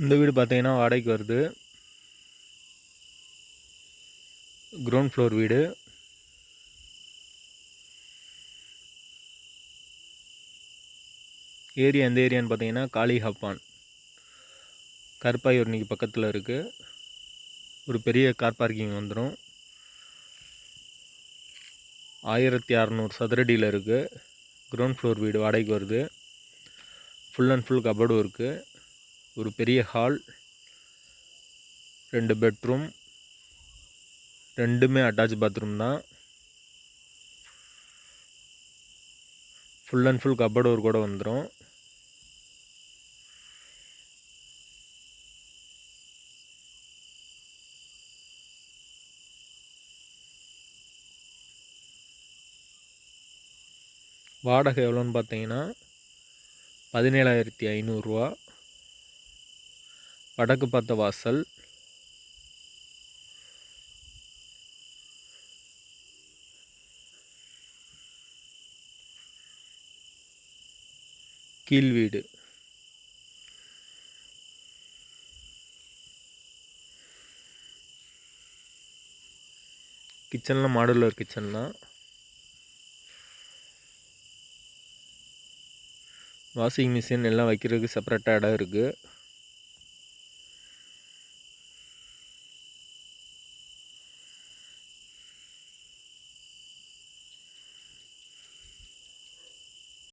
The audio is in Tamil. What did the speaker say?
இந்த வீடு பார்த்தீங்கன்னா வாடகைக்கு வருது. கிரவுண்ட் ஃப்ளோர் வீடு. ஏரியா எந்த ஏரியான்னு பார்த்தீங்கன்னா காளி ஹப்பான் இன்றைக்கி பக்கத்தில் இருக்குது ஒரு பெரிய கார் பார்க்கிங் வந்துடும் ஆயிரத்தி அறநூறு சதுரடியில் இருக்குது கிரவுண்ட் ஃப்ளோர் வீடு வாடகைக்கு வருது. ஃபுல் அண்ட் ஃபுல் கபடும் இருக்குது ஒரு பெரிய ஹால் ரெண்டு பெட்ரூம் ரெண்டுமே அட்டாச் பாத்ரூம் தான். ஃபுல் அண்ட் ஃபுல் கபோர்டு ஒரு கூட வந்துடும் வாடகை எவ்வளோன்னு பார்த்தீங்கன்னா பதினேழாயிரத்தி ஐநூறுரூவா வடக்கு பார்த்த வாசல். கீழ் வீடு. கிச்சனில் மாடுலர் கிச்சன் தான். வாஷிங் மிஷின் எல்லாம் வைக்கிறதுக்கு செப்பரேட்டாக இடம் இருக்குது